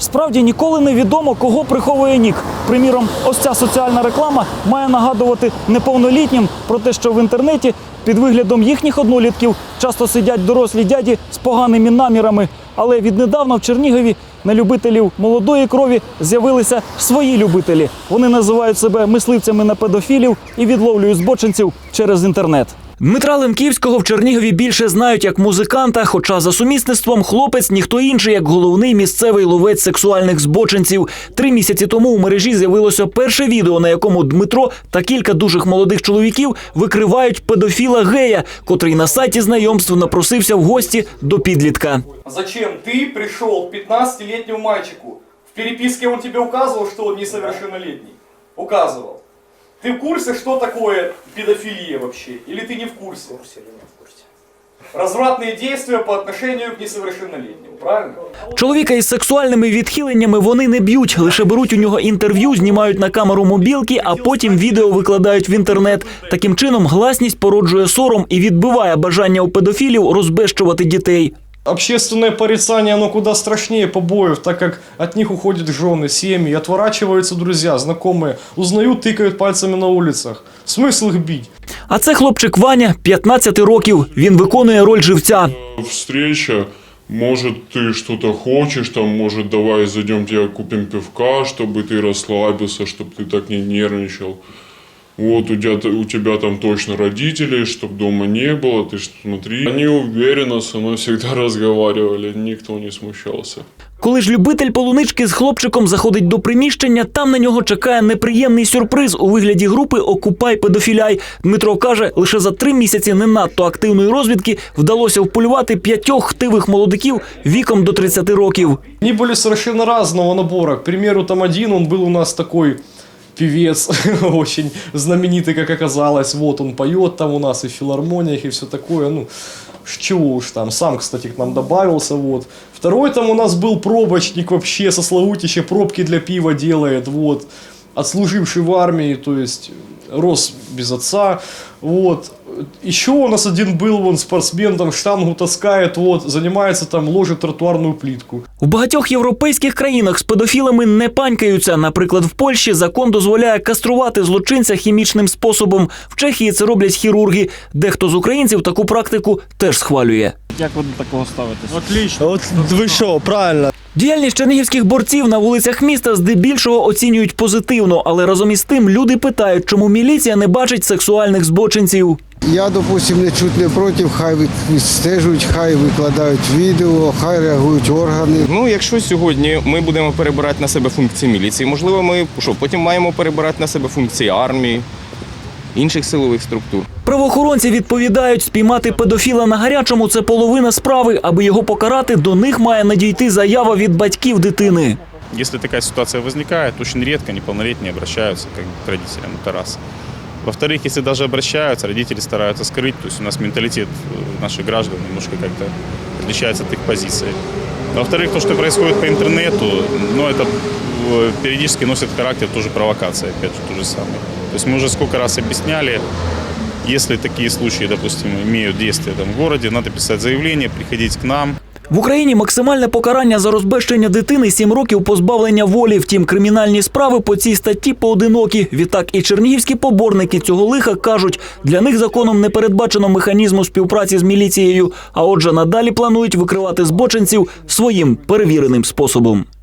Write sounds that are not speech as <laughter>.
Справді ніколи не відомо, кого приховує нік. Приміром, ось ця соціальна реклама має нагадувати неповнолітнім про те, що в інтернеті під виглядом їхніх однолітків часто сидять дорослі дяді з поганими намірами. Але віднедавна в Чернігові на любителів молодої крові з'явилися свої любителі. Вони називають себе мисливцями на педофілів і відловлюють збочинців через інтернет. Дмитра Ленківського в Чернігові більше знають як музиканта, хоча за сумісництвом хлопець ніхто інший, як головний місцевий ловець сексуальних збочинців. Три місяці тому у мережі з'явилося перше відео, на якому Дмитро та кілька дужих молодих чоловіків викривають педофіла гея, котрий на сайті знайомств напросився в гості до підлітка. Зачем ты пришел к 15-летнему мальчику? В переписке он тебе указывал, что он несовершеннолетний? Указывал. Ты в курсе, что такое педофилия вообще? Или ты не в курсе? Развратные действия по отношению к несовершеннолетнему, правильно? Чоловіка із сексуальними відхиленнями вони не б'ють, лише беруть у нього інтерв'ю, знімають на камеру мобілки, а потім відео викладають в інтернет. Таким чином, гласність породжує сором і відбиває бажання у педофілів розбещувати дітей. Общественное порицание, оно куда страшнее побоев, так как от них уходят жены, семьи, отворачиваются друзья, знакомые, узнают, тыкают пальцами на улицах. Смысл их бить? А це хлопчик Ваня, 15 років. Він виконує роль живця. встреча, может, ты что-то хочешь, там, может, давай зайдем тебе купим пивка, чтобы ты расслабился, чтобы ты так не нервничал. Вот у тебя, у тебя там точно родители, чтобы дома не было, ты ж смотри. Они уверенно со мной всегда разговаривали, <laughs> никто не смущался. Коли ж любитель полунички з хлопчиком заходить до приміщення, там на нього чекає неприємний сюрприз у вигляді групи Окупай педофіляй. Дмитро каже, лише за три місяці не надто активної розвідки вдалося вполювати п'ятьох хтивих молодиків віком до 30 років. Они были совершенно разного набора. К примеру, там один, он был у нас такой певец, <laughs> очень знаменитый, как оказалось. Вот он поет там у нас и в филармониях, и все такое. Ну, чего уж там. Сам, кстати, к нам добавился. Вот. Второй там у нас был пробочник вообще со Славутища, пробки для пива делает. Вот. Отслуживший в армии, то есть рос без отца. Вот. Еще у нас один был, вон, спортсмен, там штангу таскает, вот, занимается там, ложит тротуарную плитку. У багатьох європейських країнах з педофілами не панькаються. Наприклад, в Польщі закон дозволяє каструвати злочинця хімічним способом. В Чехії це роблять хірурги. Дехто з українців таку практику теж схвалює. Як ви до такого ставитесь? От ви що, правильно. Діяльність чернігівських борців на вулицях міста здебільшого оцінюють позитивно, але разом із тим люди питають, чому міліція не бачить сексуальних збочинців. Я, допустим, не чуть не проти, хай відстежують, хай викладають відео, хай реагують органи. Ну, якщо сьогодні ми будемо перебирати на себе функції міліції, можливо, ми що, потім маємо перебирати на себе функції армії, інших силових структур. Правоохоронці відповідають, спіймати педофіла на гарячому це половина справи. Аби його покарати, до них має надійти заява від батьків дитини. Если такая ситуация возникает, очень редко неполнолетние обращаются как бы, к родителям. Это раз. Во-вторых, если даже обращаются, родители стараются скрыть. То есть у нас менталитет э, наших граждан немножко как-то отличается от их позиции. Во-вторых, то, что происходит по интернету, ну, это э, периодически носит характер тоже провокации, опять же, то же самое. То есть мы уже сколько раз объясняли, если такие случаи, допустим, имеют действие там, в городе, надо писать заявление, приходить к нам, В Україні максимальне покарання за розбещення дитини 7 років позбавлення волі. Втім, кримінальні справи по цій статті поодинокі. Відтак і чернігівські поборники цього лиха кажуть, для них законом не передбачено механізму співпраці з міліцією. А отже, надалі планують викривати збочинців своїм перевіреним способом.